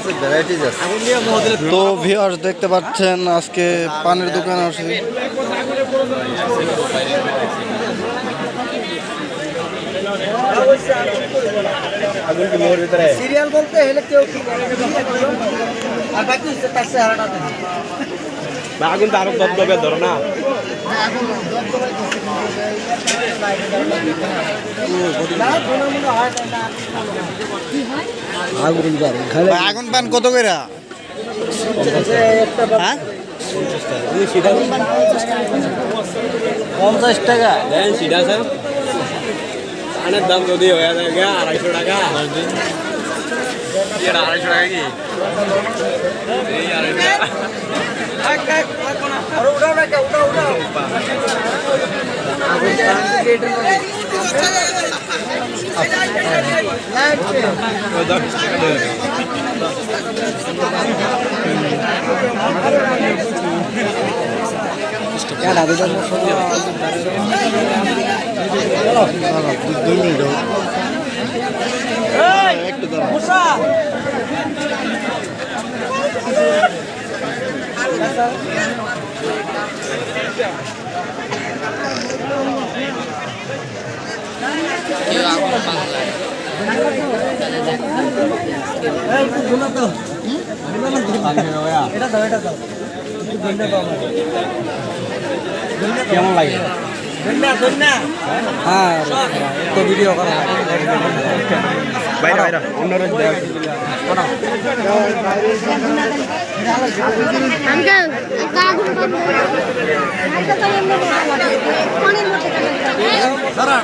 কাছে ভ্যারাইটিস আছে। তো ভিউয়ার্স দেখতে পাচ্ছেন আজকে পানের দোকানে আসি সিরিয়াল বলতে হলে কেউ কি করে আর বাকি তার চেহারাটা আগুন তো আরও দবদবে ধরো না না কোনো মনে হয় না ভাই, আগুন পান কত করে হ্যাঁ পঞ্চাশ টাকা দেন সিধা স্যার আনার দাম যদি হয়ে যায় আড়াইশো টাকা আড়াইশো টাকা কি আড়াইশো টাকা একটু দাঁড়াও। এটা দাও ধন্যবাদ কেমন লাগে? হ্যাঁ তো ভিডিও করা বাইরে বাইরে। অন্যরা সারা